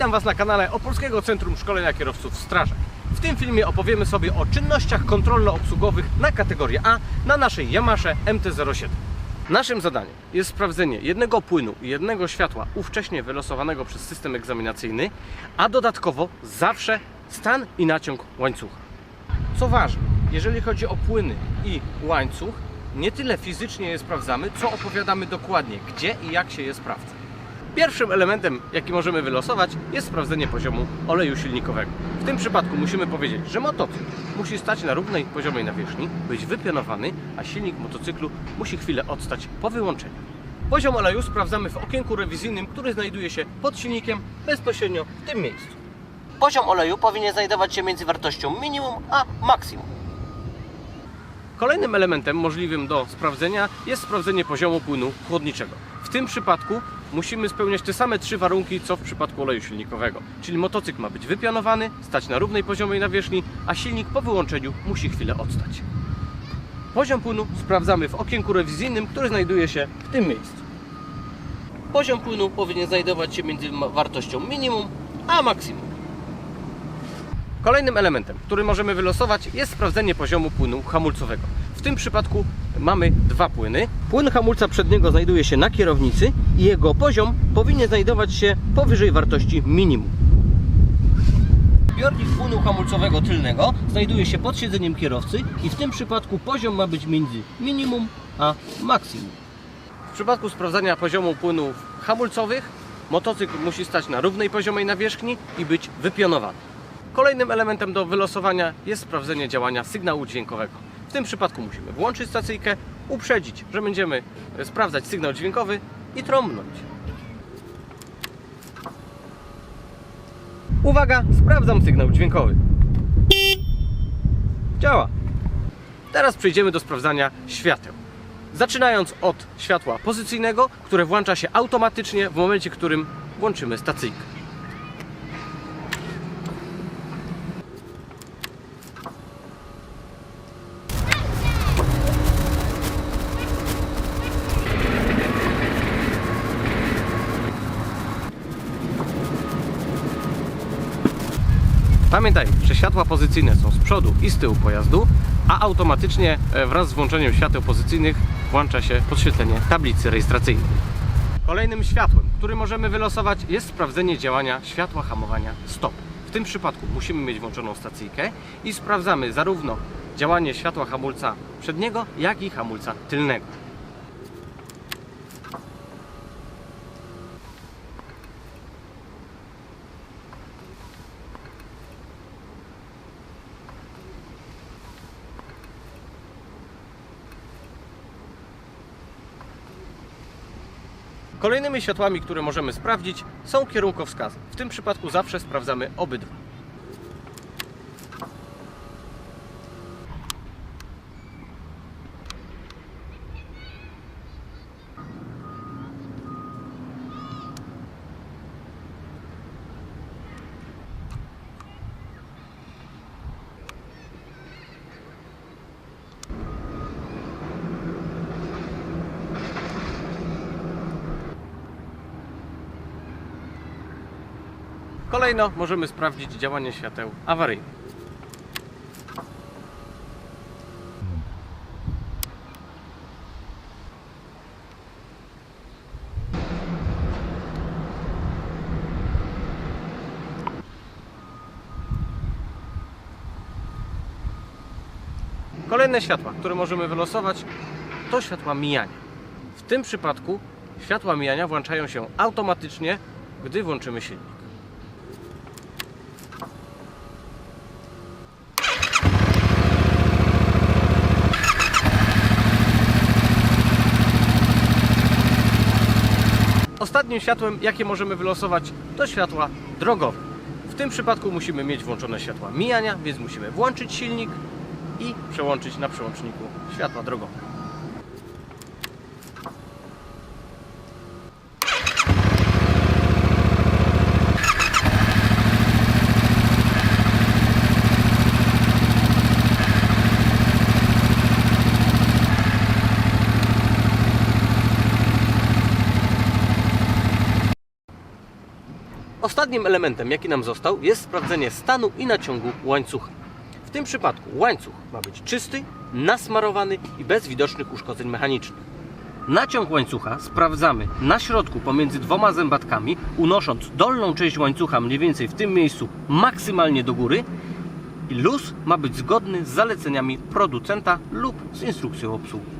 Witam Was na kanale Opolskiego Centrum Szkolenia Kierowców Strażak. W tym filmie opowiemy sobie o czynnościach kontrolno-obsługowych na kategorię A na naszej Yamasze MT-07. Naszym zadaniem jest sprawdzenie jednego płynu i jednego światła ówcześnie wylosowanego przez system egzaminacyjny, a dodatkowo zawsze stan i naciąg łańcucha. Co ważne, jeżeli chodzi o płyny i łańcuch, nie tyle fizycznie je sprawdzamy, co opowiadamy dokładnie, gdzie i jak się je sprawdza. Pierwszym elementem, jaki możemy wylosować, jest sprawdzenie poziomu oleju silnikowego. W tym przypadku musimy powiedzieć, że motocykl musi stać na równej poziomej nawierzchni, być wypionowany, a silnik motocyklu musi chwilę odstać po wyłączeniu. Poziom oleju sprawdzamy w okienku rewizyjnym, który znajduje się pod silnikiem bezpośrednio w tym miejscu. Poziom oleju powinien znajdować się między wartością minimum a maksimum. Kolejnym elementem możliwym do sprawdzenia jest sprawdzenie poziomu płynu chłodniczego. W tym przypadku musimy spełniać te same trzy warunki, co w przypadku oleju silnikowego. Czyli motocykl ma być wypionowany, stać na równej poziomej nawierzchni, a silnik po wyłączeniu musi chwilę odstać. Poziom płynu sprawdzamy w okienku rewizyjnym, który znajduje się w tym miejscu. Poziom płynu powinien znajdować się między wartością minimum a maksimum. Kolejnym elementem, który możemy wylosować, jest sprawdzenie poziomu płynu hamulcowego. W tym przypadku mamy dwa płyny. Płyn hamulca przedniego znajduje się na kierownicy i jego poziom powinien znajdować się powyżej wartości minimum. Zbiornik płynu hamulcowego tylnego znajduje się pod siedzeniem kierowcy i w tym przypadku poziom ma być między minimum a maksimum. W przypadku sprawdzania poziomu płynów hamulcowych motocykl musi stać na równej poziomej nawierzchni i być wypionowany. Kolejnym elementem do wylosowania jest sprawdzenie działania sygnału dźwiękowego. W tym przypadku musimy włączyć stacyjkę, uprzedzić, że będziemy e, sprawdzać sygnał dźwiękowy i trąbnąć. Uwaga, sprawdzam sygnał dźwiękowy. Działa. Teraz przejdziemy do sprawdzania świateł. Zaczynając od światła pozycyjnego, które włącza się automatycznie w momencie, w którym włączymy stacyjkę. Pamiętaj, że światła pozycyjne są z przodu i z tyłu pojazdu, a automatycznie e, wraz z włączeniem świateł pozycyjnych włącza się podświetlenie tablicy rejestracyjnej. Kolejnym światłem, który możemy wylosować jest sprawdzenie działania światła hamowania stop. W tym przypadku musimy mieć włączoną stacyjkę i sprawdzamy zarówno działanie światła hamulca przedniego, jak i hamulca tylnego. Kolejnymi światłami, które możemy sprawdzić, są kierunkowskazy. W tym przypadku zawsze sprawdzamy obydwa. Kolejno możemy sprawdzić działanie świateł awaryjnych. Kolejne światła, które możemy wylosować, to światła mijania. W tym przypadku światła mijania włączają się automatycznie, gdy włączymy silnik. Ostatnim światłem, jakie możemy wylosować, to światła drogowe. W tym przypadku musimy mieć włączone światła mijania, więc musimy włączyć silnik i przełączyć na przełączniku światła drogowe. Ostatnim elementem, jaki nam został, jest sprawdzenie stanu i naciągu łańcucha. W tym przypadku łańcuch ma być czysty, nasmarowany i bez widocznych uszkodzeń mechanicznych. Naciąg łańcucha sprawdzamy na środku pomiędzy dwoma zębatkami, unosząc dolną część łańcucha mniej więcej w tym miejscu maksymalnie do góry i luz ma być zgodny z zaleceniami producenta lub z instrukcją obsługi.